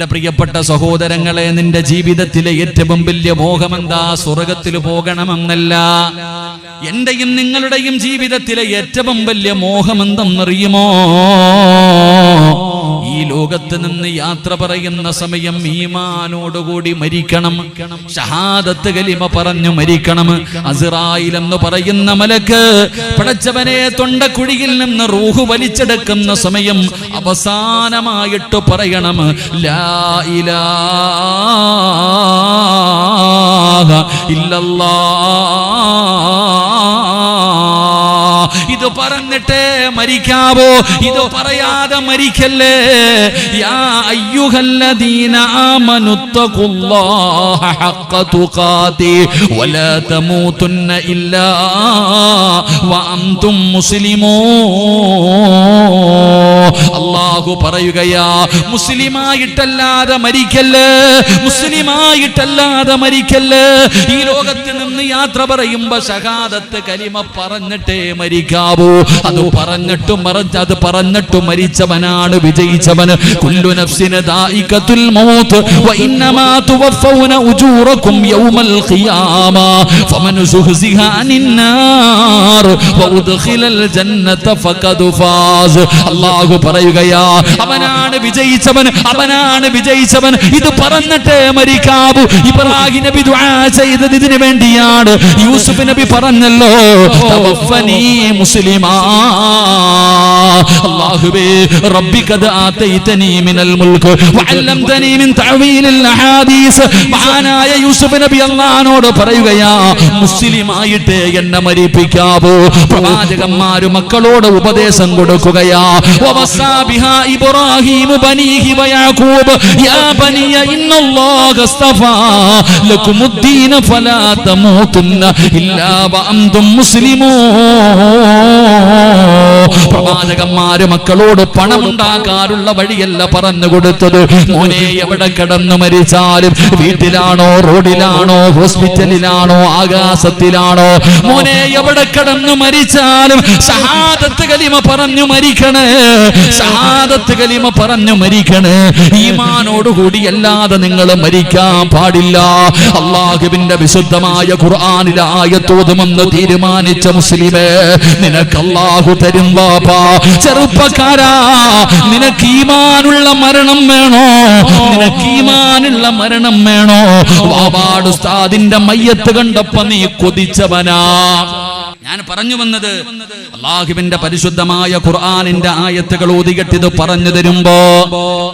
എന്റെ പ്രിയപ്പെട്ട സഹോദരങ്ങളെ നിന്റെ ജീവിതത്തിലെ ഏറ്റവും വലിയ മോഹമെന്താ? സ്വർഗത്തിൽ പോകണമെന്നല്ല. എന്റെയും നിങ്ങളുടെയും ജീവിതത്തിലെ ഏറ്റവും വലിയ മോഹമെന്തെന്നറിയുമോ? ലോകത്ത് നിന്ന് യാത്ര പറയുന്ന സമയം ഈമാനോടുകൂടി മരിക്കണം. ഷഹാദത്ത് കലിമ പറഞ്ഞു മരിക്കണം. അസിറായിൽ എന്ന് പറയുന്ന മലക്ക് പടച്ചവനെ തൊണ്ടക്കുഴിയിൽ നിന്ന് റൂഹ് വലിച്ചെടുക്കുന്ന സമയം അവസാനമായിട്ട് പറയണം. ലാ ഇലാഹ ഇല്ലല്ലാഹ് ഇത് പറഞ്ഞിട്ട് മരിക്കാവോ? ഇത് പറയാതെ മരിക്കല്ലേ? യാ അയ്യുഹല്ലദീന ആമനുത്തഖുല്ലാഹ ഹഖ തുഖാതി വലാ തമൂതുന്ന ഇല്ലാ വഅൻതും മുസ്ലിമൂൻ അല്ലാഹു പറയുകയാ മുസ്ലിമായിട്ടല്ലാതെ മരിക്കല്ലേ? മുസ്ലിമായിട്ടല്ലാതെ മരിക്കല്ലേ? ഈ ലോകത്ത് നിന്ന് യാത്ര പറയുമ്പോ ഷഹാദത്ത് കലിമ പറഞ്ഞിട്ടേ മരിക്കാവൂ. അത് പറഞ്ഞിട്ടും മറഞ്ഞ അത് പറഞ്ഞിട്ടും മരിച്ചവനാണ് വിജയിച്ചവന്. കുല്ലു നഫ്സിന് ദായികത്തുൽ മൗത്ത് വ ഇന്നമാ തുവഫൗന ഉജൂറകും യൗമൽ ഖിയാമ. ഫമൻ സുഹ്സിഹ അനിന്നാർ വഉദ്ഖിലൽ ജന്നത ഫഖദ് ഫാസ്. അല്ലാഹു പറയുകയാ അവനാണ് വിജയിച്ചവൻ അവനാണ് വിജയിച്ചവൻ. ഇത് പറഞ്ഞിട്ടേ മരിക്കാവൂ. ഇബ്രാഹിം നബി ദുആ ചെയ്തത് ഇതിനു വേണ്ടിയാണ് യൂസുഫ് നബി പറഞ്ഞല്ലോ മുസ്ലിമാ അല്ലാഹുവേ മിനൽ മിൻ മഹാനായ നബി മുസ്ലിമായിട്ട് എന്നെ മരിപ്പിക്കാവോ. പ്രവാചകന്മാര് മക്കളോട് ഉപദേശം കൊടുക്കുകയാ ബിഹാ യാ ബനിയ ഇല്ലാ വഅൻതും മുസ്ലിമോ? പ്രവാചകന്മാര് മക്കളോട് പണമുണ്ടാക്കാനുള്ള വഴിയല്ല പറഞ്ഞു കൊടുത്തത്. മോനെ എവിടെ കിടന്നു മരിച്ചാലും വീട്ടിലാണോ റോഡിലാണോ ഹോസ്പിറ്റലിലാണോ ആകാശത്തിലാണോ? മോനെ എവിടെ കിടന്നു മരിച്ചാലും സഹാദത്ത് കലിമ പറഞ്ഞു മരിക്കണേ. സഹാദത്ത് കലിമ പറഞ്ഞു മരിക്കണേ. ഈമാനോടുകൂടി അല്ലാതെ നിങ്ങൾ മരിക്കാൻ പാടില്ല. അള്ളാഹുവിന്റെ വിശുദ്ധമായ ഖുർആനിലെ ആയത്തോതുമെന്ന് തീരുമാനിച്ച മുസ്ലിമേ നിനക്ക് അള്ളാഹു തരും ബാപ്പാ ചെറുപ്പക്കാരാ നിനക്ക് ഈമാനുള്ള മരണം വേണോ? നിനക്ക് ഈമാനുള്ള മരണം വേണോ? വാവാട് ഉസ്താദിന്റെ മയ്യത്ത് കണ്ടപ്പോ നീ കൊതിച്ചവനാ. ഞാൻ പറഞ്ഞു വന്നത് അള്ളാഹുവിന്റെ പരിശുദ്ധമായ ഖുർആാനിന്റെ ആയത്തുകൾ ഓതികെട്ടിത് പറഞ്ഞു തരുമ്പോ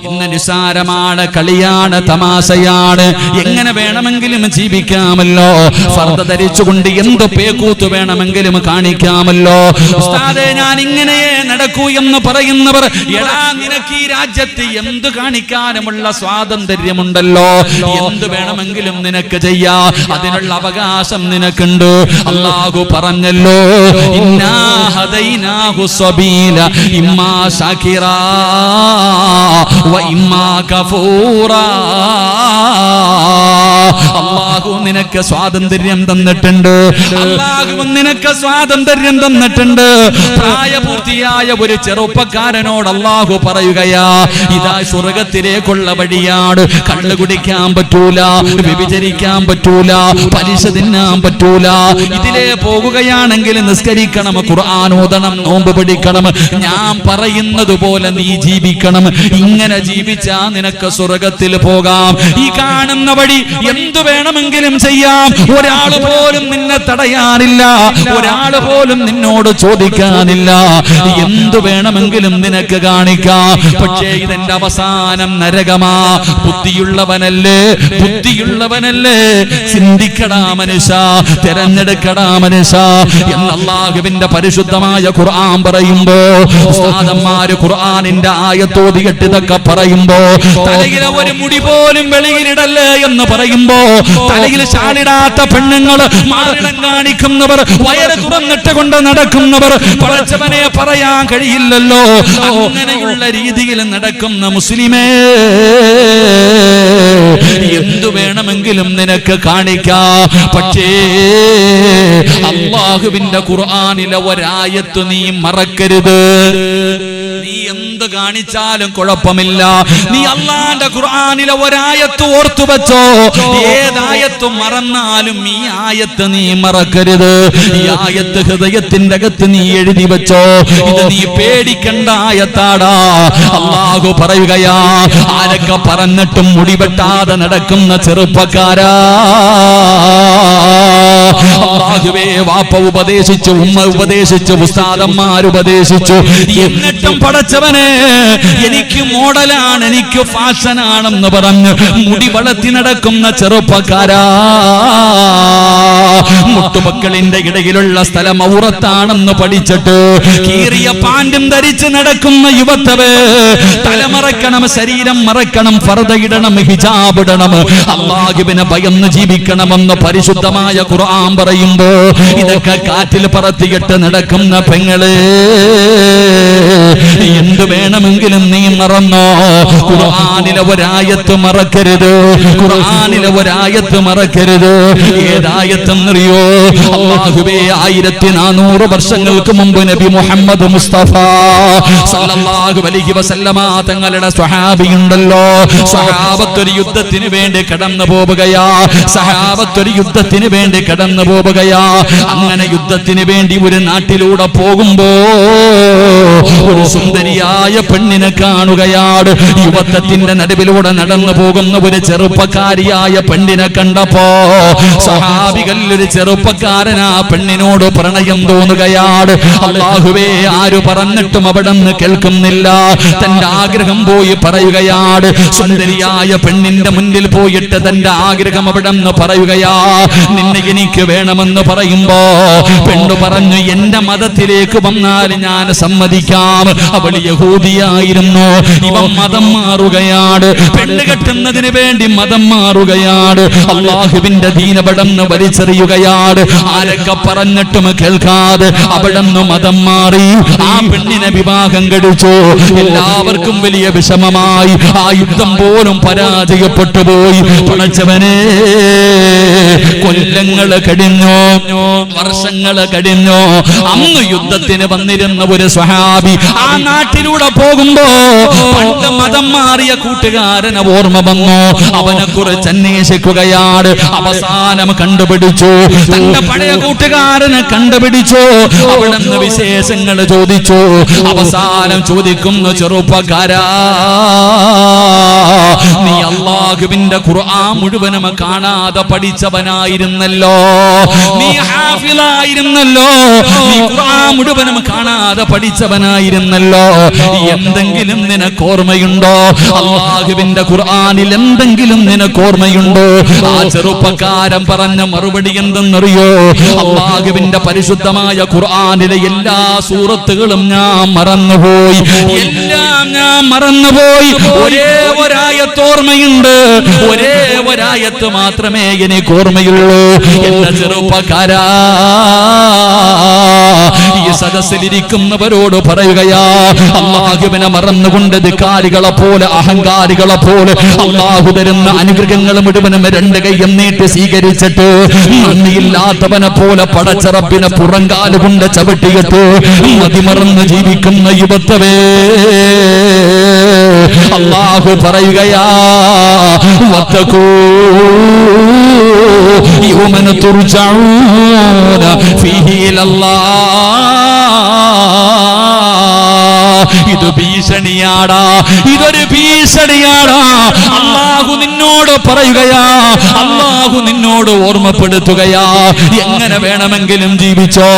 ഇന്ന് നിസാരമാണ് കളിയാണ് തമാശയാണ് എങ്ങനെ വേണമെങ്കിലും ജീവിക്കാമല്ലോ ഫർദ ധരിച്ചുകൊണ്ട് എന്ത് പേക്കൂത്ത് വേണമെങ്കിലും കാണിക്കാമല്ലോ. ഞാൻ ഇങ്ങനെയേ നടക്കൂ എന്ന് പറയുന്നവർ എടാ നിനക്ക് ഈ രാജ്യത്ത് എന്ത് കാണിക്കാനുമുള്ള സ്വാതന്ത്ര്യമുണ്ടല്ലോ? എന്ത് വേണമെങ്കിലും നിനക്ക് ചെയ്യാ അതിനുള്ള അവകാശം നിനക്കുണ്ട്. അള്ളാഹു പറഞ്ഞല്ലോ സബീല ഇമ്മാ വ ഇമ്മാ കഫൂറ അള്ളാഹു നിനക്ക് സ്വാതന്ത്ര്യം തന്നിട്ടുണ്ട്. അള്ളാഹു നിനക്ക് സ്വാതന്ത്ര്യം തന്നിട്ടുണ്ട്. പ്രായപൂർത്തിയായ ഒരു ചെറുപ്പക്കാരനോട് അള്ളാഹു പറയുകയാ ഇതാ സ്വർഗത്തിലേക്കുള്ള വഴിയാണ്. കള്ളു കുടിക്കാൻ പറ്റൂല വ്യഭിചരിക്കാൻ പറ്റൂല പലിശ തിന്നാൻ പറ്റൂല. ഇതിലേ പോകുകയാണെങ്കിൽ നിസ്കരിക്കണം ഖുർആൻ ഓതണം നോമ്പ് പിടിക്കണം ഞാൻ പറയുന്നത് പോലെ നീ ജീവിക്കണം. ഇങ്ങനെ ജീവിച്ചാ നിനക്ക് സ്വർഗത്തിൽ പോകാം. ഈ കാണുന്ന വഴി എന്തു വേണമെങ്കിലും ചെയ്യാം. ഒരാൾ പോലും നിന്നെ തടയാനില്ല. ഒരാൾ പോലും നിന്നോട് ചോദിക്കാനില്ല. എന്തു വേണമെങ്കിലും നിനക്ക് കാണിക്കാം. പക്ഷേ ഇതെന്റെ അവസാനം നരകമാ. ബുദ്ധിയുള്ളവനല്ലേ? ബുദ്ധിയുള്ളവനല്ലേ? ചിന്തിക്കടാ മനുഷ്യ. തെരഞ്ഞെടുക്കടാ മനുഷ്യ. എന്ന് പരിശുദ്ധമായ ഖുർആൻ പറയുമ്പോ ഉസ്താദന്മാര് ഖുർആനിന്റെ ആയത്തോതി ഇതൊക്കെ പറയുമ്പോ തലയിലെ ഒരു മുടി പോലും വെളിയിലിടല്ലേ എന്ന് പറയുമ്പോ തലയിൽ ശാലിടാത്ത പെണ്ണുങ്ങൾ മാറിടം കാണിക്കുന്നവർ വയറ് തുറന്നിട്ട് കൊണ്ട് നടക്കുന്നവർ പഴച്ചവനെ പറയാൻ കഴിയില്ലല്ലോ. അങ്ങനെയുള്ള രീതിയിൽ നടക്കുന്ന മുസ്ലിമേ. എന്തു വേണമെങ്കിലും നിനക്ക് കാണിക്കാം. പക്ഷേ അള്ളാഹുവിന്റെ ഖുർആാനിലെ ഒരായത്ത് നീ മറക്കരുത്. നീ എന്ത് കാണിച്ചാലും കുഴപ്പമില്ല. നീ അള്ളാന്റെ ഖുർആാനിലെ ഒരായത്ത് ഓർത്തു വെച്ചോ. ഏതായത്ത് മറന്നാലും ഈ ആയത്ത് നീ മറക്കരുത്. ഈ ആയത്ത് ഹൃദയത്തിന്റെ അകത്ത് നീ എഴുതി വെച്ചോ. ഇത് നീ പേടിക്കണ്ട ആയത്താടാ. അള്ളാഹു പറയുകയാ ആരൊക്കെ പറഞ്ഞിട്ടും മുടിവെട്ടാതെ നടക്കുന്ന ചെറുപ്പക്കാരാ. അള്ളാഹുവേ വാപ്പ ഉപദേശിച്ചു ഉമ്മ ഉപദേശിച്ചു ഉസ്താദന്മാർ ഉപദേശിച്ചു. എന്നിട്ടും പടച്ചവനെ എനിക്ക് മോഡലാണ് എനിക്ക് ഫാഷനാണെന്ന് പറഞ്ഞ് മുടി വളർത്തി നടക്കുന്ന ചെറുപ്പക്കാരാ. മുട്ടുമക്കളിന്റെ ഇടയിലുള്ള സ്ഥലം ഔറത്താണെന്ന് പഠിച്ചിട്ട് കീറിയ പാന്റും ധരിച്ച് നടക്കുന്ന യുവത്തവ് തലമറക്കണം ശരീരം മറക്കണം ഫർദ ഇടണം ഹിജാബ് ഇടണം അള്ളാഹുവിനെ ഭയന്ന് ജീവിക്കണമെന്ന് പരിശുദ്ധമായ ഖുർആൻ പറയുമ്പോ ഇതൊക്കെ കാറ്റിൽ പറത്തിയിട്ട് നടക്കുന്ന പെങ്ങളെ. എന്ത് വേണമെങ്കിലും നീ മറന്നോ? ഖുർആനിലെ ഒരായത്ത് മറക്കരുത് ഖുർആനിലെ ഒരായത്ത് മറക്കരുത് ഏതായത്തെന്നറിയോ അല്ലാഹുവേ ആയിരത്തി നാനൂറ് വർഷങ്ങൾക്ക് മുമ്പ് നബി മുഹമ്മദ് മുസ്തഫ സല്ലല്ലാഹു അലൈഹി വസല്ലമ തങ്ങളുടെ സ്വഹാബിയുണ്ടല്ലോ സ്വഹാബത്തൊരു യുദ്ധത്തിന് വേണ്ടി കടന്നു പോവുകയാ സഹാബത്തൊരു യുദ്ധത്തിന് വേണ്ടി കടന്നു പോവുകയാ അങ്ങനെ യുദ്ധത്തിന് വേണ്ടി ഒരു നാട്ടിലൂടെ പോകുമ്പോ ഒരു സുന്ദരിയായ പെണ്ണിനെ കാണുകയാണ് യുവത്വത്തിന്റെ നടുവിലൂടെ നടന്നു പോകുന്ന ഒരു ചെറുപ്പക്കാരിയായ പെണ്ണിനെ കണ്ടപ്പോ സഹാബികൾ ഒരു ചെറുപ്പക്കാരൻ ആ പെണ്ണിനോട് പ്രണയം തോന്നുകയാണ്. അള്ളാഹുവേ ആര് പറഞ്ഞിട്ടും അവിടെ നിന്ന് കേൾക്കുന്നില്ല. തന്റെ ആഗ്രഹം പോയി പറയുകയാണ്. സുന്ദരിയായ പെണ്ണിന്റെ മുന്നിൽ പോയിട്ട് തന്റെ ആഗ്രഹം അവിടെ നിന്ന് പറയുകയാ. നിന്നെ എനിക്ക് വേണമെന്ന് പറയുമ്പോ പെണ്ണു പറഞ്ഞു എന്റെ മതത്തിലേക്ക് വന്നാൽ ഞാൻ സമ്മതിക്കാം. അവൾ യഹൂദിയായിരുന്നു. ഇവ മതം മാറുകയാണ്. പെണ്ണ് കെട്ടുന്നതിന് വേണ്ടി മതം മാറുകയാണ്. അള്ളാഹുവിന്റെ ദീനപടന്ന് വലിച്ചെറിയുകയാണ്. ആരൊക്കെ പറഞ്ഞിട്ടും കേൾക്കാതെ അവിടെന്ന് മതം മാറി. ആ പെണ്ണിനെ വിവാഹം കഴിച്ചു. എല്ലാവർക്കും വലിയ വിഷമമായി. ആ യുദ്ധം പോലും പരാജയപ്പെട്ടു പോയി. പണച്ചവനെ കൊല്ലങ്ങൾ കടിഞ്ഞോ വർഷങ്ങൾ കടിഞ്ഞോ അന്ന് യുദ്ധത്തിന് വന്നിരുന്ന ഒരു സ്വഹാബി ആ നാട്ടിലൂടെ പോകുമ്പോ മതം മാറിയ കൂട്ടുകാരനെ ഓർമ്മ വന്നു. അവനെ കുറിച്ച് അന്വേഷിക്കുകയാണ് അവസാനം കണ്ടുപിടിച്ചു. തന്റെ പഴയ കൂട്ടുകാരനെ കണ്ടുപിടിച്ചു. അവിടെ നിന്ന് വിശേഷങ്ങൾ ചോദിച്ചു. അവസാനം ചോദിക്കുന്നു ചെറുപ്പക്കാരാ നീ അള്ളാഹുവിന്റെ ഖുർആൻ മുഴുവനും കാണാതെ പഠിച്ചവനായിരുന്നല്ലോ. നീ ഹാഫിലായിരുന്നല്ലോ നീ ഖുർആൻ മുഴുവനും കാണാതെ പഠിച്ചവനായിരുന്നല്ലോ. എന്തെങ്കിലും നിനക്ക് ഓർമ്മയുണ്ടോ? അള്ളാഹുവിന്റെ ഖുർആാനിൽ എന്തെങ്കിലും നിനക്ക് ഓർമ്മയുണ്ടോ? ആ ചെറുപ്പക്കാരൻ പറഞ്ഞ മറുപടി എന്തെന്നറിയോ? അള്ളാഹുവിന്റെ പരിശുദ്ധമായ ഖുർആാനിലെ എല്ലാ സൂറത്തുകളും ഞാൻ മറന്നുപോയി. എല്ലാം ഞാൻ മറന്നുപോയി. ഒരേ ഒരായത്ത് ഓർമ്മയുണ്ട്. ഒരേ ഒരായത്ത് മാത്രമേ എനിക്ക് ഓർമ്മയുള്ളൂ. എന്റെ ചെറുപ്പക്കാരാ. ഈ സദസ്സിലിരിക്കുന്നവരോട് പറയുകയാ അള്ളാഹുവിനെ മറന്നുകൊണ്ട് ധിക്കാരികളെ പോലെ അഹങ്കാരികളെ പോലെ അള്ളാഹു തരുന്ന അനുഗ്രഹങ്ങൾ മുഴുവനും രണ്ട് കൈയും നീട്ടി സ്വീകരിച്ചിട്ട് നന്ദിയില്ലാത്തവനെ പോലെ പടച്ചറപ്പിനെ പുറങ്കാൽ കൊണ്ട് ചവിട്ടിയിട്ട് മതിമറന്ന് ജീവിക്കുന്ന യുവത്വവേ അള്ളാഹു പറയുകയാ വത്തക്കൂ യൗമന തുർജഊന ഫീഹി ഇലല്ലാഹ് ഇത് ഭീഷണിയാടാ. ഇതൊരു ഭീഷണിയാടാ. അള്ളാഹു നിന്നോട് പറയുകയാ. അള്ളാഹു നിന്നോട് ഓർമ്മപ്പെടുത്തുകയാ. എങ്ങനെ വേണമെങ്കിലും ജീവിച്ചോ?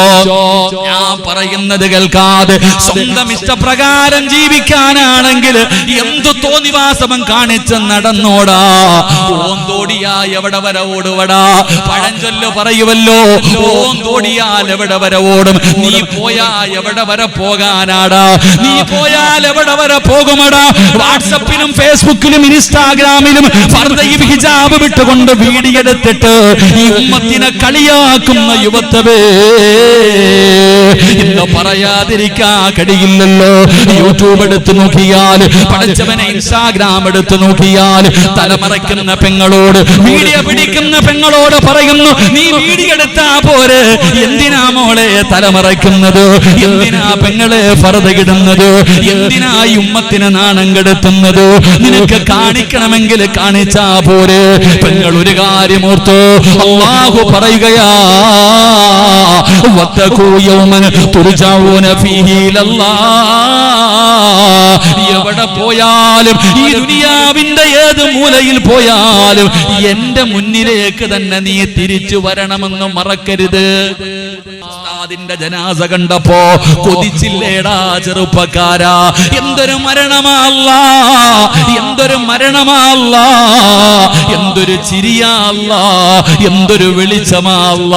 ഞാൻ പറയുന്നത് കേൾക്കാതെ സ്വന്തം ഇഷ്ടപ്രകാരം ജീവിക്കാനാണെങ്കിൽ എന്തു തോന്നിവാസമം കാണിച്ച് നടന്നോടാ. ഓന്തോടിയാ എവിടെ വരെ ഓടുവടാ? പഴഞ്ചൊല്ല് പറയുവല്ലോ. ഓന്തോടിയാൽ എവിടെ വരെ ഓടും? നീ പോയാ എവിടെ വരെ പോകാനാടാ? നീ പോയാൽ എവിടെ വരെ പോകുമടാ? വാട്സപ്പിലും ഫേസ്ബുക്കിലും ഇൻസ്റ്റാഗ്രാമിലും ഫർദയും ഹിജാബ് വിട്ടുകൊണ്ട് വീഡിയോ എടുത്തിട്ട് ഈ ഉമ്മത്തിനെ കളിയാക്കുന്ന യുവത്തവേ ഇന്ന് പറയാതിരിക്കാ കഴിയില്ലല്ലോ. യൂട്യൂബ് എടുത്തു നോക്കിയാൽ പഠിച്ചവനെ ഇൻസ്റ്റാഗ്രാം എടുത്തു നോക്കിയാൽ തലമറയ്ക്കുന്ന പെങ്ങളോട് വീഡിയോ പിടിക്കുന്ന പെങ്ങളോട് പറയുന്നു നീ വീഡിയോ എടുത്താ പോരെ? എന്തിനാ മോളെ തലമറയ്ക്കുന്നത്? എന്തിനാ പെങ്ങളെ ഫറതയിടുന്നത് എന്തിനായി ഉമ്മത്തിനെ നാണം കെടുത്തുന്നത്? നിനക്ക് കാണിക്കണമെങ്കിൽ കാണിച്ചാ പോരെ. പെങ്ങൾ ഒരു കാര്യം ഓർത്തു. അള്ളാഹു പറയുകയാ എവിടെ പോയാലും ഈ ദുനിയാവിന്റെ ഏത് മൂലയിൽ പോയാലും എന്റെ മുന്നിലേക്ക് തന്നെ നീ തിരിച്ചു വരണമെന്ന് മറക്കരുത്. ഉസ്താദിന്റെ ജനാസ കണ്ടപ്പോ കൊതിച്ചില്ലേടാ ചെറുപ്പക്കാരാ. എന്തൊരു മരണമല്ല എന്തൊരു മരണമല്ല എന്തൊരു ചിരിയല്ല എന്തൊരു വെളിച്ചമല്ല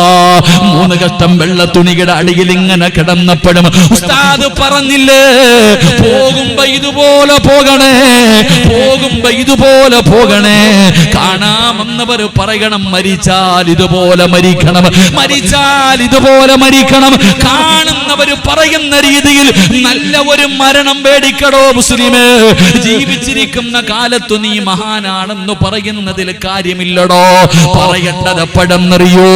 മൂന്ന് കഷ്ടം വെള്ള തുണിയുടെ അടിയിൽ ഇങ്ങനെ കിടന്നപ്പോഴും ഉസ്താദ് പറഞ്ഞില്ലേ പോകുമ്പോ ഇതുപോലെ പോകണേ പോകുമ്പോ ഇതുപോലെ പോകണേ. കാണാമെന്നവർ പറയണം മരിച്ചാൽ ഇതുപോലെ മരിക്കണം. മരിച്ചാൽ ഇതുപോലെ മരിക്കണം. കാണുന്നവര് പറയുന്ന രീതിയിൽ നല്ല ഒരു മരണം പേടിക്കടോ മുസ്ലിമേ. ജീവിച്ചിരിക്കുന്ന കാലത്തു നീ മഹാനാണെന്ന് പറയുന്നതിൽ കാര്യമില്ലടോ. പറയേണ്ടത് പടന്നറിയോ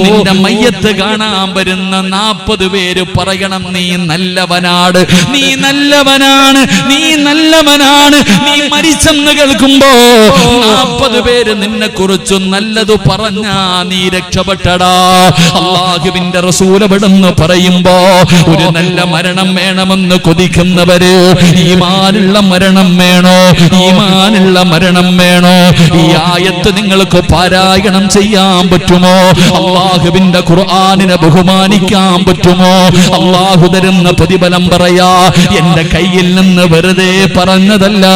നിന്റെ മയ്യത്ത് കാണാൻ വരുന്ന നാൽപ്പത് പേര് പറയണം നീ നല്ലവനാണ് നീ നല്ലവനാണ് നീ നല്ലവനാണ് നീ മരിച്ചെന്ന് കേൾക്കുമ്പോ നാൽപ്പത് പേര് നിന്നെ കുറിച്ച് നല്ലത് പറഞ്ഞാ നീ രക്ഷപ്പെട്ടടാ. അള്ളാഹുവിന്റെ റസൂലവിടെന്ന് പറയുമ്പോ ഒരു നല്ല മരണം വേണമെന്ന് കൊതിക്കുന്നവര് ഈമാനുള്ള മരണം വേണോ? ഈമാനുള്ള മരണം വേണോ? ഈ ആയത്ത് നിങ്ങൾക്ക് പാരായണം ചെയ്യാൻ പറ്റുമോ? അള്ളാഹുവിന്റെ ഖുർആാനിനെ ബഹുമാനിക്കാൻ പറ്റുമോ? അള്ളാഹു തരുന്ന പ്രതിഫലം പറയാ എന്റെ കയ്യിൽ നിന്ന് വെറുതെ പറഞ്ഞതല്ല.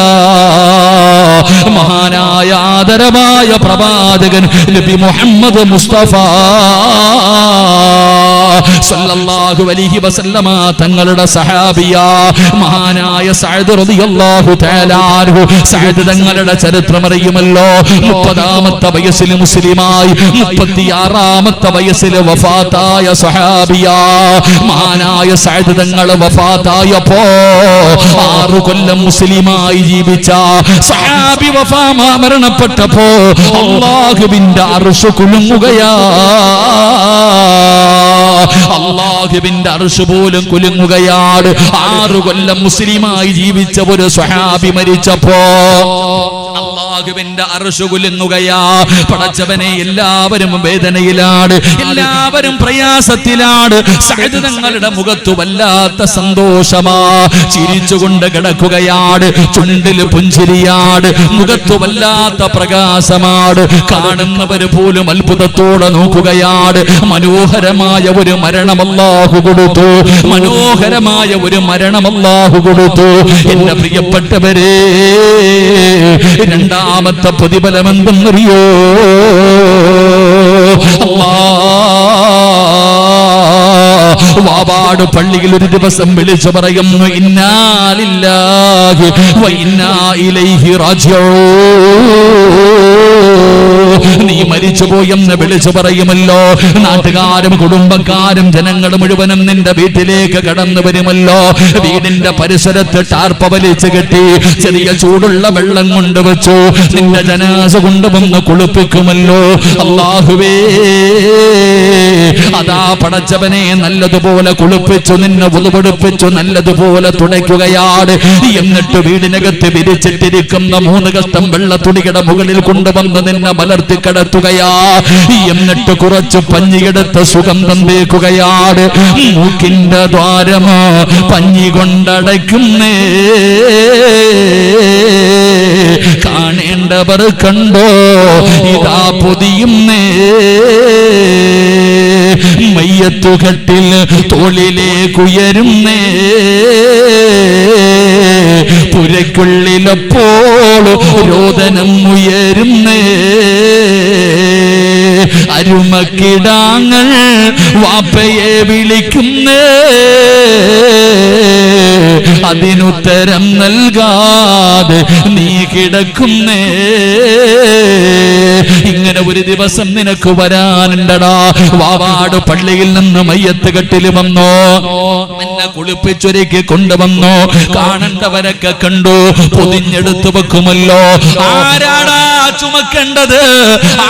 മഹാനായ ആദരവായ പ്രവാചകൻ നബി മുഹമ്മദ് മുസ്തഫ സല്ലല്ലാഹു അലൈഹി വസല്ലമ തങ്ങളുടെ സഹാബിയ മഹാനായ സഅദ് റളിയല്ലാഹു തആല സഅദ് തങ്ങളുടെ ചരിത്രം അറിയുമല്ലോ. മുപ്പതാമത്തെ വയസ്സിൽ മുസ്ലിമായി മുപ്പത്തിയാറാമത്തെ വയസ്സിൽ വഫാത്തായ സഹാബിയ മഹാനായ സഅദ് തങ്ങൾ വഫാത്തായപ്പോ ആറു കൊല്ലം മുസ്ലിമായി ജീവിച്ച സഹാബി വഫാ മരണപ്പെട്ടപ്പോ അള്ളാഹുവിന്റെ അർശ് കുലുങ്ങുകയാ. അള്ളാഹുവിന്റെ അർശ് പോലും കുലുങ്ങുകയാണ്. ആറു കൊല്ലം മുസ്ലിമായി ജീവിച്ച ഒരു സ്വഹാബി മരിച്ചപ്പോ അള്ളാഹുവിന്റെ അർശ് കുലുങ്ങുകയാ. പടച്ചവനെ എല്ലാവരും വേദനയിലാണ്. എല്ലാവരും പ്രയാസത്തിലാണ്. സഅദ് മുഖത്തു വല്ലാത്ത സന്തോഷമാ. ചിരിച്ചുകൊണ്ട് കിടക്കുകയാണ്. ചുണ്ടിൽ പുഞ്ചിരിയാട് മുഖത്തു വല്ലാത്ത പ്രകാശമാണ്. കാണുന്നവര് പോലും അത്ഭുതത്തോടെ നോക്കുകയാണ്. മനോഹരമായ ഒരു മരണം അല്ലാഹു കൊടുത്തു. മനോഹരമായ ഒരു മരണം അല്ലാഹു കൊടുത്തു. എന്റെ പ്രിയപ്പെട്ടവരെ രണ്ടാമത്തെ പ്രതിഫലം എന്തെന്നറിയോ വാവാട് പള്ളിയിൽ ഒരു ദിവസം വിളിച്ചു പറയുന്നു ഇന്നാലില്ലാഹി വ ഇന്നാ ഇലൈഹി റാജിഊൻ. നീ മരിച്ചുപോയെന്ന് വിളിച്ചു പറയുമല്ലോ. നാട്ടുകാരും കുടുംബക്കാരും ജനങ്ങൾ മുഴുവനും നിന്റെ വീട്ടിലേക്ക് കടന്നു വരുമല്ലോ. വീടിന്റെ പരിസരത്ത് ടാർപ്പ വലിച്ചു കെട്ടി ചെറിയ ചൂടുള്ള വെള്ളം കൊണ്ടുവച്ചു നിന്റെ ജനാസ കൊണ്ടുവന്ന് കുളിപ്പിക്കുമല്ലോ. അള്ളാഹുവേ അതാ പടച്ചവനെ നല്ലതുപോലെ കുളിപ്പിച്ചു നിന്നെ ഉതുപൊടുപ്പിച്ചു നല്ലതുപോലെ തുടയ്ക്കുകയാണ്. എന്നിട്ട് വീടിനകത്ത് വിരിച്ചിട്ടിരിക്കുന്ന മൂന്ന് കഷ്ടം വെള്ള തുണിയുടെ മുകളിൽ കൊണ്ടുവന്ന് മലർത്തി കിടത്തുകയാ. എന്നിട്ട് കുറച്ച് പഞ്ഞിയെടുത്ത് സുഗന്ധം തേക്കുകയാണ്. മൂക്കിന്റെ ദ്വാരമോ പഞ്ഞി കൊണ്ടടയ്ക്കുന്നേ. കാണേണ്ടവർ കണ്ടോ? ഇതാ പൊതിയുന്നേ. മയ്യത്തുകട്ടിൽ തോളിലേക്കുയരുന്നേ പുരയ്ക്കുള്ളിലപ്പോൾ രോദനം ഉയരുന്നേ. അരുമക്കിടാങ്ങൾ വാപ്പയെ വിളിക്കുന്നേ. അതിനുത്തരം നൽകാതെ നീ കിടക്കുന്നേ. ഇങ്ങനെ ഒരു ദിവസം നിനക്ക് വരാനുണ്ടടാ. വാവാട് പള്ളിയിൽ നിന്ന് മയ്യത്ത് കെട്ടിൽ വന്നോ? നിന്നെ കുളിപ്പിച്ചൊരുക്കി കൊണ്ടുവന്നോ? കാണേണ്ടവരൊക്കെ കണ്ടു പൊതിഞ്ഞെടുത്തു വെക്കുമല്ലോ. ആരാടാ ചുമക്കേണ്ടത്?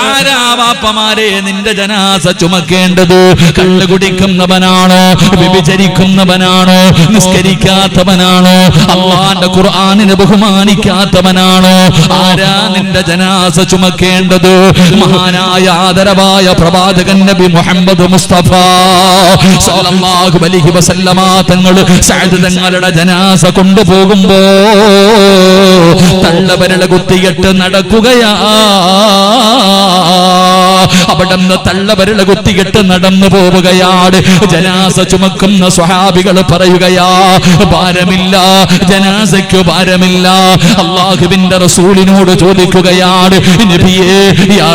ആരാ വാപ്പമാരെ നിന്റെ ജനാസ ചുമക്കേണ്ടത്? കള്ളു കുടിക്കുന്നവനാണോ വ്യഭിചരിക്കുന്നവനാണോ? നിസ്കരിക്കാത്തവനാണോ? അള്ളാന്റെ ഖുർആാനിനെ ബഹുമാനിക്കാത്തവനാണോ? ആരാ നിന്റെ ജനാസ ചുമക്കേണ്ടത്? മഹാനായ ആദരവായ പ്രവാചകൻ നബി മുഹമ്മദ് മുസ്തഫ സല്ലല്ലാഹു അലൈഹി വസല്ലമ തങ്ങൾ സഅദ് തങ്ങളുടെ ജനാസ കൊണ്ടുപോകുമ്പോ തള്ളവരള കുത്തിയിട്ട് നടക്കുകയാ. അവിടെ നിന്ന് തള്ളവരള കുത്തിയിട്ട് നടന്നു പോവുകയാണ്. ജനാസ ചുമക്കുന്ന സ്വഹാബികൾ പറയുകയാ ഭാരമില്ല ജനാസയ്ക്ക് ഭാരമില്ല. അള്ളാഹുവിന്റെ റസൂലിനോട് ചോദിക്കുകയാണ് നബിയേ യാ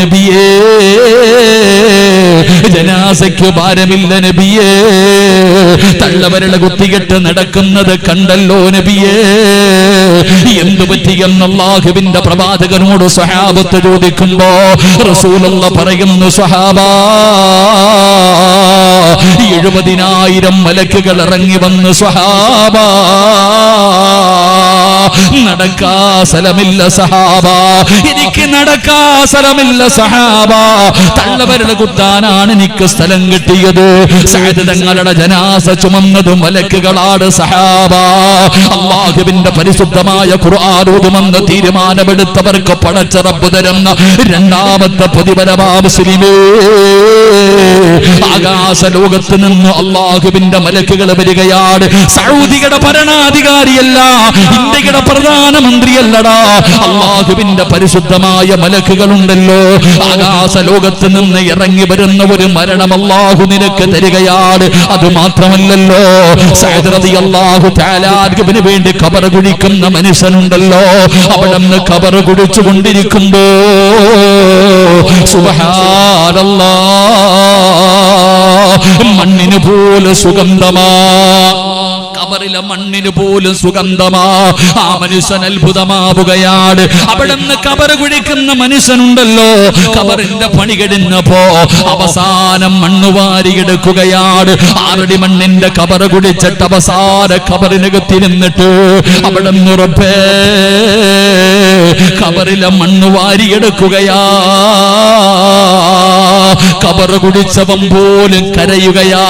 നബിയേ ജനാസയ്ക്ക് ഭാരമില്ല നബിയേ. തള്ളവരുടെ കുത്തികെട്ട് നടക്കുന്നത് കണ്ടല്ലോ നബിയേ. എന്തു പറ്റിയെന്ന് അള്ളാഹുവിന്റെ പ്രവാചകനോട് സ്വഹാബത്ത് ചോദിക്കുമ്പോ റസൂലുള്ള പറയുന്നു സ്വഹാബ എഴുപതിനായിരം മലക്കുകൾ ഇറങ്ങി വന്ന് സ്വഹാബ. നടക്കാ സ്ഥലമില്ല സഹാബ. എനിക്ക് നടക്കാ സ്ഥലമില്ല സഹാബ. തള്ളവരുടെ കുത്താനാണ് എനിക്ക് സ്ഥലം കിട്ടിയത്. തങ്ങളുടെ ജനാസ ചുമന്നതും മലക്കുകളാണ് സഹാബ. അള്ളാഹുവിന്റെ പരിശുദ്ധമായ ഖുർആാനോതുമെന്ന് തീരുമാനമെടുത്തവർക്ക് പടച്ചറപ്പ് തരുന്ന രണ്ടാമത്തെ പ്രതിഫലമാ മുസ്ലിമേ. ആകാശ ലോകത്ത് നിന്ന് അള്ളാഹുവിന്റെ മലക്കുകൾ വരികയാണ്. സൗദിയുടെ ഭരണാധികാരിയല്ല ഇന്ത്യയുടെ പ്രധാനമന്ത്രിയല്ലടാ. അള്ളാഹുവിന്റെ പരിശുദ്ധമായ മലക്കുകളുണ്ടല്ലോ. ആകാശ ലോകത്ത് നിന്ന് ഇറങ്ങി വരുന്ന ഒരു മരണം അള്ളാഹു നിനക്ക് തരികയാണ്. അത് മാത്രമല്ലല്ലോ. സഹദ്രതി അള്ളാഹു താലാർഗിന് വേണ്ടി കബർ കുഴിക്കുന്ന മനുഷ്യനുണ്ടല്ലോ. അവിടെ നിന്ന് കബർ കുടിച്ചു കൊണ്ടിരിക്കുമ്പോ സുബഹാനല്ലാ മണ്ണിന് പോലെ സുഗന്ധമാ കബറിലെ മണ്ണിന് പോലും സുഗന്ധമാ. ആ മനുഷ്യൻ അത്ഭുതമാവുകയാണ്. അവിടെ നിന്ന് കബർ കുഴിക്കുന്ന മനുഷ്യനുണ്ടല്ലോ. കബറിന്റെ പണി കഴിഞ്ഞപ്പോ അവസാനം മണ്ണ് വാരിയെടുക്കുകയാണ് ആറടി മണ്ണിന്റെ കബർ കുടിച്ചിട്ട് അവസാന കബറിനകത്തിരുന്നിട്ട് അവിടെ നിറപ്പേ കബറിലെ മണ്ണ് വാരിയെടുക്കുകയാ കബറ് കുടിച്ചവൻ പോലും കരയുകയാ.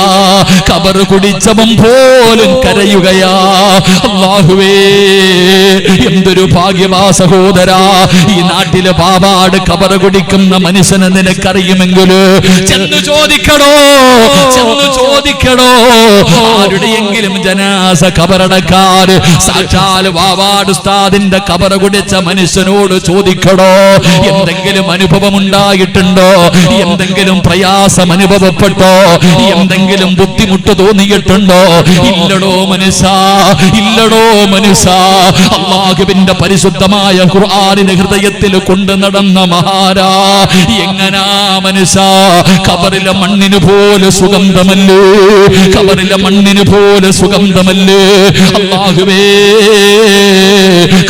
കബറുകുടിച്ചവം പോലും കരയുകയാ. അള്ളാഹുവേ എന്തൊരു ഭാഗ്യമാ സഹോദര. ഈ നാട്ടിലെ പാവാട് കബറ് കുടിക്കുന്ന മനുഷ്യനെ നിനക്കറിയുമെങ്കിൽ ചെന്ന് ചോദിക്കണോ ചെന്ന് ചോദിക്കണോ ആരുടെയെങ്കിലും ജനാസ കബറടക്കാൻ സാക്ഷാൽ വാവാട് ഉസ്താദിന്റെ കബറ് കുടിച്ച മനുഷ്യനോട് ചോദിക്കണോ എന്തെങ്കിലും അനുഭവം ഉണ്ടായിട്ടുണ്ടോ എന്തെങ്കിലും പ്രയാസം അനുഭവപ്പെട്ടോ? എന്തെങ്കിലും ബുദ്ധിമുട്ട് തോന്നിയിട്ടുണ്ടോ? ഇല്ലടോ മനുഷ ഇല്ലടോ മനുഷ അള്ളാഹുവിന്റെ പരിശുദ്ധമായ ഖുർആാനിന് ഹൃദയത്തിൽ കൊണ്ടു നടന്ന മഹാരാ. എങ്ങനാ മനുഷ കബറിലെ മണ്ണിന് പോലെ സുഗന്ധമല്ലേ? കബറിലെ മണ്ണിന് പോലെ സുഗന്ധമല്ലേ? അള്ളാഹുവേ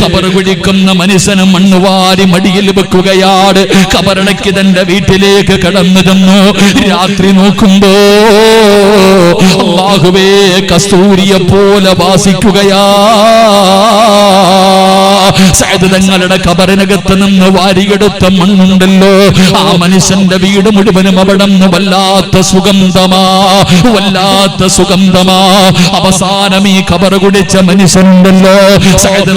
കബർ കുഴിക്കുന്ന മനുഷ്യന് മണ്ണുവാരി മടിയിൽ വെക്കുകയാണ്. കബറടക്കി തന്റെ വീട്ടിലേക്ക് കടന്നു ചെന്നു രാത്രി നോക്കുമ്പോ അള്ളാഹുവേ കസ്തൂരിയെ പോലെ വാസിക്കുകയാ. സഅദ് തങ്ങളുടെ കബറിനകത്ത് നിന്ന് വാരിയെടുത്ത മണ്ണുണ്ടല്ലോ. ആ മനുഷ്യന്റെ വീട് മുഴുവനും അവിടെ വല്ലാത്ത സുഗന്ധമാ വല്ലാത്ത സുഗന്ധമാ. അവസാനം ഈ കബർ കുടിച്ച മനുഷ്യനുണ്ടല്ലോ.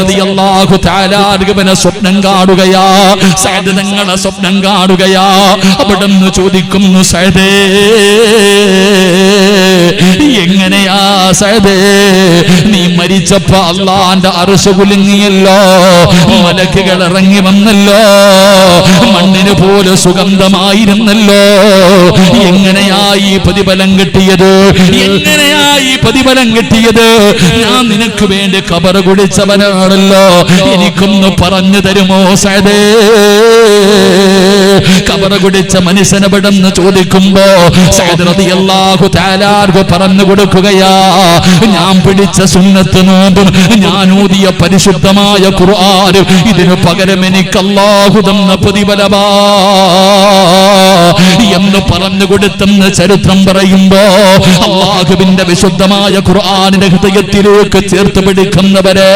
റളിയല്ലാഹു തആല അർഗവനെ സ്വപ്നം കാണുകയാ സഹദ് തങ്ങളെ സ്വപ്നം കാണുകയാ. അവിടെ നിന്ന് ചോദിക്കുന്നു സഹദേ എങ്ങനെയാ സഅദേ നീ മരിച്ചപ്പോ അള്ളാന്റെ അറുശ കുലുങ്ങിയല്ലോ. മലക്കുകൾ ഇറങ്ങി വന്നല്ലോ. മണ്ണിന് പോലെ സുഗന്ധമായിരുന്നല്ലോ. എങ്ങനെയായി പ്രതിഫലം കിട്ടിയത്? എങ്ങനെയായി പ്രതിഫലം കിട്ടിയത്? ഞാൻ നിനക്ക് വേണ്ടി കബർ കുടിച്ചവനാണല്ലോ. എനിക്കൊന്ന് പറഞ്ഞു തരുമോ സദേ കബറ കുടിച്ച മനുഷ്യനെ പെടെന്ന് ചോദിക്കുമ്പോ സഅദ് താലാർഗു പറഞ്ഞു കൊടുക്കുകയാ? ഞാൻ പിടിച്ച സുന്നത്ത് നോമ്പും ഞാൻ ഊതിയ പരിശുദ്ധമായ ഖുർആൻ ഇതിനു പകരം എനിക്ക് തന്ന പ്രതിഫലമാ. എന്ന് പറഞ്ഞു കൊടുത്തെന്ന് ചരിത്രം പറയുമ്പോ അള്ളാഹുവിന്റെ വിശുദ്ധമായ ഖുർആാനിന്റെ ഹൃദയത്തിലേക്ക് ചേർത്ത് പിടിക്കുന്നവര്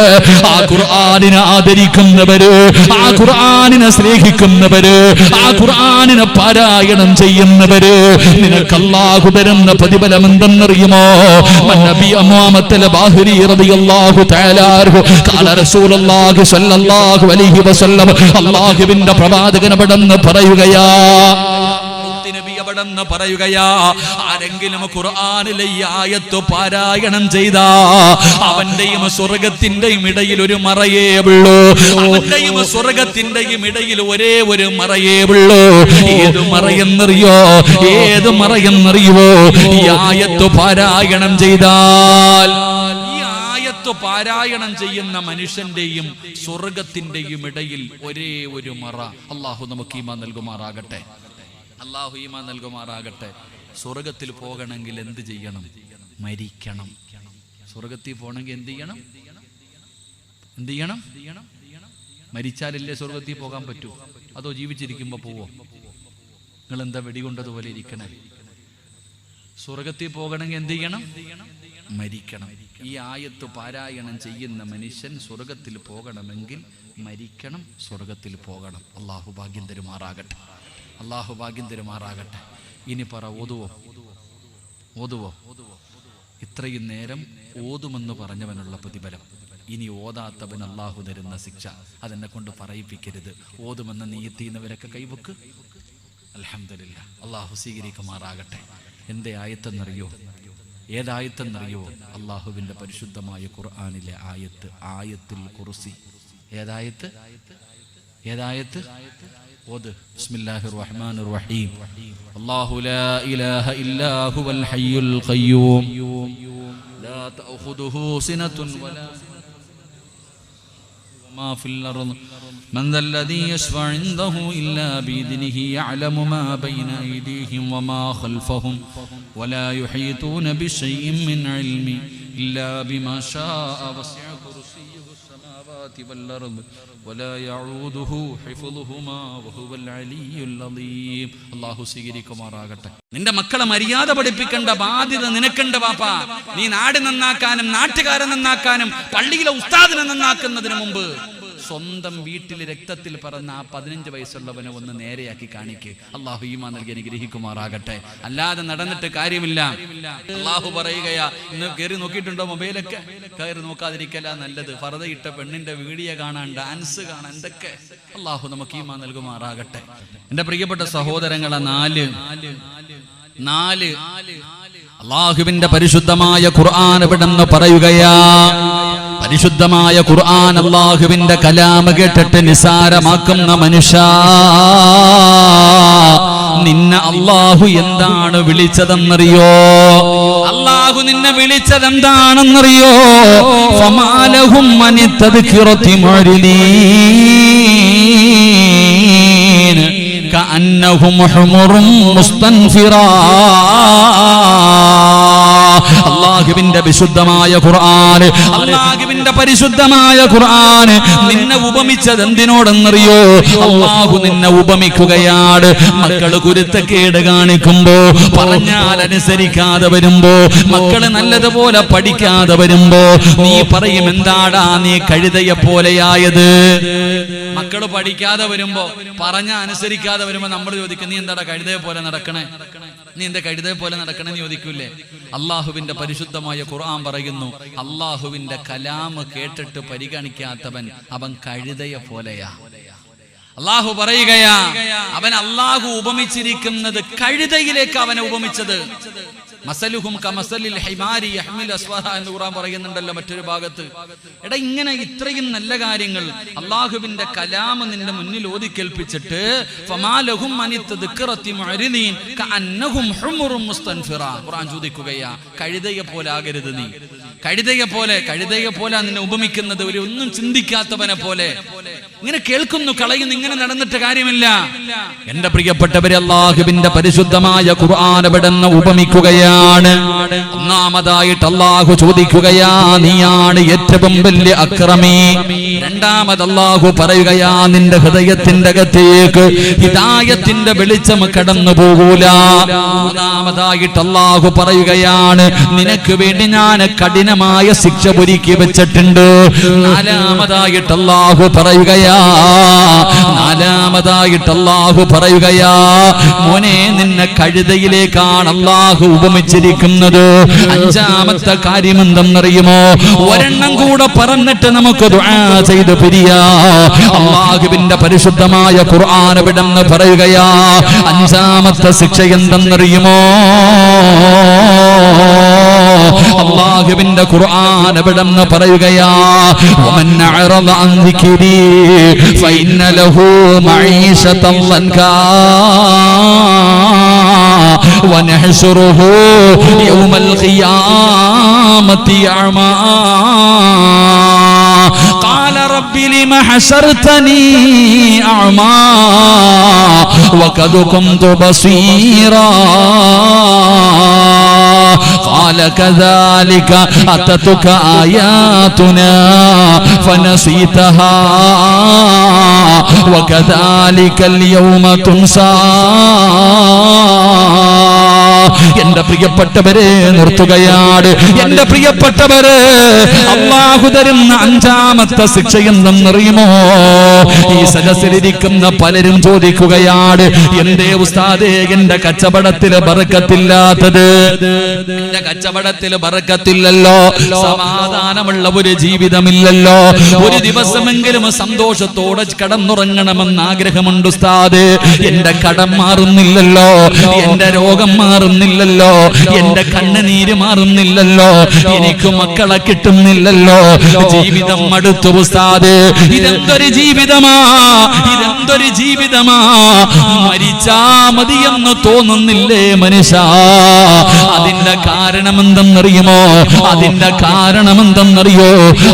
ആ ഖുർആാനിനെ ആദരിക്കുന്നവര് ആ ഖുർആാനിനെ സ്നേഹിക്കുന്നവര് ആ ഖുർആാനിനെ പാരായണം ചെയ്യുന്നവര്. നിനക്ക് അള്ളാഹു തരുന്ന പ്രതിഫലം എന്തെന്നറിയുമോ നബി റസൂലുള്ളാഹി സ്വല്ലല്ലാഹു അലൈഹി വസല്ലം. അല്ലാഹുവിന്റെ പ്രവാചകൻ അവിടെന്ന് പറയുകയാ നബി അവിടെന്ന് പറയുകയാ. ആരെങ്കിലും ഖുർആാനിലെ ആയത്ത് പാരായണം ചെയ്ത അവന്റെയും സ്വർഗത്തിന്റെയും ഇടയിൽ ഒരു മറയേ ഉള്ളൂ. അവന്റെയും സ്വർഗത്തിന്റെയും ഇടയിൽ ഒരേ ഒരു മറയേ ഉള്ളൂ. ഏത് മറയെന്നറിയോ? ഏത് മറയെന്നറിയോ ഈ ആയത്ത് പാരായണം ചെയ്താൽ ആയത്ത് പാരായണം ചെയ്യുന്ന മനുഷ്യന്റെയും സ്വർഗത്തിന്റെയും ഇടയിൽ ഒരേ ഒരു മറ. അള്ളാഹു നമുക്ക് ഈമ നൽകുമാറാകട്ടെ. അള്ളാഹു ഈമാ നൽകുമാറാകട്ടെ. സ്വർഗത്തിൽ പോകണമെങ്കിൽ എന്ത് ചെയ്യണം? മരിക്കണം. സ്വർഗത്തിൽ പോകണമെങ്കിൽ എന്ത് ചെയ്യണം? എന്ത് ചെയ്യണം? മരിച്ചാലല്ലേ സ്വർഗത്തിൽ പോകാൻ പറ്റൂ. അതോ ജീവിച്ചിരിക്കുമ്പോൾ പോവോ? നിങ്ങൾ എന്താ വെടികൊണ്ടതുപോലെ ഇരിക്കണേ? സ്വർഗത്തിൽ പോകണമെങ്കിൽ എന്ത് ചെയ്യണം? മരിക്കണം. ഈ ആയത്ത് പാരായണം ചെയ്യുന്ന മനുഷ്യൻ സ്വർഗത്തിൽ പോകണമെങ്കിൽ മരിക്കണം സ്വർഗത്തിൽ പോകണം. അള്ളാഹു ഭാഗ്യം തരുമാറാകട്ടെ. അള്ളാഹു ഭാഗ്യം തരുമാറാകട്ടെ. ഇനി പറ ഓതുവോ? ഓതുവോ? ഇത്രയും നേരം ഓതുമെന്ന് പറഞ്ഞവനുള്ള പ്രതിഫലം. ഇനി ഓതാത്തവൻ അള്ളാഹു തരുന്ന ശിക്ഷ അതെന്നെ കൊണ്ട് പറയിപ്പിക്കരുത്. ഓതുമെന്ന് നീയത്തീന്നവരൊക്കെ കൈവക്ക്. അലഹമില്ല അള്ളാഹു സ്വീകരിക്കുമാറാകട്ടെ. എന്റെ ആയത്തെന്നറിയോ? ഏതായത്തെന്നറിയോ? അള്ളാഹുവിന്റെ പരിശുദ്ധമായ ഖുർആാനിലെ ആയത്ത് ആയത്തിൽ കുറുസി ഏതായത്ത്? ഏതായത്ത് ഓത് ബിസ്മില്ലാഹിർ റഹ്മാനിർ റഹീം അല്ലാഹു ലാ ഇലാഹ ഇല്ലാ ഹുവൽ ഹയ്യുൽ ഖയ്യൂം ലാ തഅഖുദുഹു സിനത്തുൻ വലാ ما في الأرض من ذا الذي يشفع عنده إلا بإذنه يعلم ما بين أيديهم وما خلفهم ولا يحيطون بشيء من علمه إلا بما شاء وسع كرسيه السماوات والأرض ولا يعوده حفظهما وهو العلي العظيم الله സ്വീകരിക്കുമാറാകട്ടെ നിന്റെ മക്കളെ മര്യാദ പഠിപ്പിക്കേണ്ട ബാധ്യത നിനക്കുണ്ട് പാപ്പ നീ നാട് നന്നാക്കാനും നാട്ടുകാരെ നന്നാക്കാനും പള്ളിയിലെ ഉസ്താദിനെ നന്നാക്കുന്നതിന് മുമ്പ് സ്വന്തം വീട്ടിൽ രക്തത്തിൽ പറന്ന ആ പതിനഞ്ച് വയസ്സുള്ളവനെ ഒന്ന് നേരെയാക്കി കാണിക്ക്. അള്ളാഹു ഈമാ നൽകി അനുഗ്രഹിക്കുമാറാകട്ടെ. അല്ലാതെ നടന്നിട്ട് കാര്യമില്ല. അള്ളാഹു പറയുകയാ ഇന്ന് കയറി നോക്കിയിട്ടുണ്ടോ മൊബൈലൊക്കെ? കയറി നോക്കാതിരിക്കല നല്ലത്. ഫറതയിട്ട പെണ്ണിന്റെ വീഡിയോ കാണാൻ ഡാൻസ് കാണാൻ എന്തൊക്കെ? അള്ളാഹു നമുക്ക് ഈമാ നൽകുമാറാകട്ടെ. എന്റെ പ്രിയപ്പെട്ട സഹോദരങ്ങളെ നാല് നാല്. അള്ളാഹുവിന്റെ പരിശുദ്ധമായ ഖുർആൻ എവിടെന്ന് പറയുകയാ. പരിശുദ്ധമായ ഖുർആൻ അള്ളാഹുവിന്റെ കലാമ കേട്ടിട്ട് നിസാരമാക്കുന്ന മനുഷ്യ. നിന്നെ അള്ളാഹു എന്താണ് വിളിച്ചതെന്നറിയോ? അള്ളാഹു നിന്നെ വിളിച്ചത് എന്താണെന്നറിയോ മനിത്തത് കിറത്തി മുഅ്രിനീൻ كأنهم حمر مستنفرا. അള്ളാഹുവിന്റെ വിശുദ്ധമായ ഖുർആൻ. അള്ളാഹുവിന്റെ പരിശുദ്ധമായ ഖുർആൻ. നിന്നെ ഉപമിച്ചത് എന്തിനോടെന്നറിയോ? അള്ളാഹു നിന്നെ ഉപമിക്കുകയാണ്. മക്കൾ കുരുത്തക്കേട് കാണിക്കുമ്പോ പറഞ്ഞാൽ അനുസരിക്കാതെ വരുമ്പോ മക്കൾ നല്ലതുപോലെ പഠിക്കാതെ വരുമ്പോ നീ പറയും എന്താടാ നീ കഴുതയെ പോലെയായത്? മക്കൾ പഠിക്കാതെ വരുമ്പോ പറഞ്ഞ അനുസരിക്കാതെ വരുമ്പോ നമ്മൾ ചോദിക്കും നീ എന്താടാ കഴുതയെ പോലെ നടക്കണേ? നീ എന്റെ കഴുതെ പോലെ നടക്കണമെന്ന് ചോദിക്കൂലേ അള്ളാഹുവിന്റെ പരിശുദ്ധമായ ഖുർആൻ പറയുന്നു അള്ളാഹുവിന്റെ കലാമ് കേട്ടിട്ട് പരിഗണിക്കാത്തവൻ അവൻ കഴുതയെ പോലെയാ. അള്ളാഹു പറയുകയാ അവൻ അള്ളാഹു ഉപമിച്ചിരിക്കുന്നത് കഴുതയിലേക്ക് അവനെ ഉപമിച്ചത്. ഹിമാരി എന്ന് പറയുന്നുണ്ടല്ലോ മറ്റൊരു ഭാഗത്ത്. എടാ ഇങ്ങനെ ഇത്രയും നല്ല കാര്യങ്ങൾ അള്ളാഹുവിന്റെ കലാമ നിന്റെ മുന്നിൽ ഓതി കേൾപ്പിച്ചിട്ട് ഫമാലഹും അനിത്ത് ദിക്റത്തി മുഅരിദീൻ കഅന്നഹും ഹുമുറും മുസ്തൻഫിറ. ഖുർആൻ ചോദിക്കുകയാ കഴുതയെ പോലെ ആകരുത് നീ. കഴുതയെ പോലെ കഴുതയെ പോലെ നിന്നെ ഉപമിക്കുന്നത് ഒരു ഒന്നും ചിന്തിക്കാത്തവനെ പോലെ. ഇങ്ങനെ കേൾക്കുന്നു കളയുന്നു ഇങ്ങനെ നടന്നിട്ട് കാര്യമില്ല. എന്റെ പ്രിയപ്പെട്ടവരെ അള്ളാഹുവിന്റെ പരിശുദ്ധമായ കുർആാനപെടുന്ന ഉപമിക്കുകയാണ്. ഒന്നാമതായിട്ട് അള്ളാഹു ചോദിക്കുകയാ നീയാണ് ഏറ്റവും വലിയ അക്രമി? രണ്ടാമത് അള്ളാഹു പറയുകയാ നിന്റെ ഹൃദയത്തിന്റെ അകത്തേക്ക് ഹിതായത്തിന്റെ വെളിച്ചം കടന്നു പോകൂല. മൂന്നാമതായിട്ട് അള്ളാഹു പറയുകയാണ് നിനക്ക് വേണ്ടി ഞാൻ കഠിനമായ ശിക്ഷ ഒരുക്കി വെച്ചിട്ടുണ്ട്. നാലാമതായിട്ട് അള്ളാഹു പറയുകയാ. നാലാമതായിട്ട് അള്ളാഹു പറയുകയാ. മോനെ നിന്നെ കഴുതയിലേക്കാണ് അള്ളാഹു ഉപമിച്ചിരിക്കുന്നത്. അഞ്ചാമത്തെ കാര്യം എന്തെന്നറിയുമോ? ഒരെണ്ണം കൂടെ പറഞ്ഞിട്ട് നമുക്ക് ചെയ്ത് പിരിയാ. അള്ളാഹുവിന്റെ പരിശുദ്ധമായ ഖുർആൻ വിടെന്ന് പറയുകയാ? അഞ്ചാമത്തെ ശിക്ഷ എന്തെന്നറിയുമോ? അള്ളാഹുവിന്റെ ഖുർആൻ എവിടെന്ന് പറയുകയാ വമൻ അഅറദ അൻ ദിക്രി ഫഇന്ന ലഹു മഈശതൻ ലൻകാ ونحشره يوم القيامة أعمى قال رب لم حشرتني أعمى وقد كنت بصيرا قال كذلك أتتك آياتنا فنسيتها وكذلك اليوم تنسى എന്റെ പ്രിയപ്പെട്ടവരെ നിർത്തുകയാണ്. എന്റെ പ്രിയപ്പെട്ടവരെ അള്ളാഹു തരുന്ന അഞ്ചാമത്തെ ശിക്ഷ എന്തെന്നറിയുമോ? ഈ സദസ്സിലിരിക്കുന്ന പലരും ചോദിക്കുകയാണ് എന്റെ ഉസ്താദേ എന്റെ കച്ചവടത്തിൽ ബറക്കത്തില്ലാത്തത് എന്റെ കച്ചവടത്തിൽ ബറക്കത്തില്ലല്ലോ സമാധാനമുള്ള ഒരു ജീവിതമില്ലല്ലോ. ഒരു ദിവസമെങ്കിലും സന്തോഷത്തോടെ കടന്നുറങ്ങണമെന്ന് ആഗ്രഹമുണ്ട് ഉസ്താദ്. എന്റെ കടം മാറുന്നില്ലല്ലോ. എന്റെ രോഗം മാറുന്നില്ലല്ലോ. എന്റെ കണ്ണുനീര് മാറുന്നില്ലല്ലോ. എനിക്ക് മക്കളെ കിട്ടുന്നില്ലല്ലോ. ജീവിതം മടുത്തു ഉസ്താദ്. ഇതെന്തൊരു ജീവിതമാ? ഇതെന്തൊരു ജീവിതമാ? മരിച്ചാ മതിയെന്ന് തോന്നുന്നില്ലേ മനുഷ്യ? അതിന്റെ കാരണം എന്തെന്നറിയുമോ അതിന്റെ കാരണം എന്തെന്നറിയോ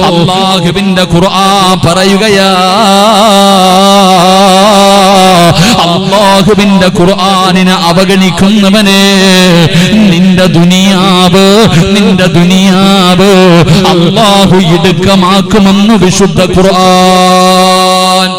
അള്ളാഹുവിന്റെ ഖുർആൻ പറയുകയാ. അള്ളാഹുവിന്റെ ഖുർആനിനെ അവഗണിക്കുന്നവനെ നിന്റെ ദുനിയാവ് നിന്റെ ദുനിയാവ് അള്ളാഹു ഇടുക്കമാക്കുമെന്ന് വിശുദ്ധ ഖുർആൻ.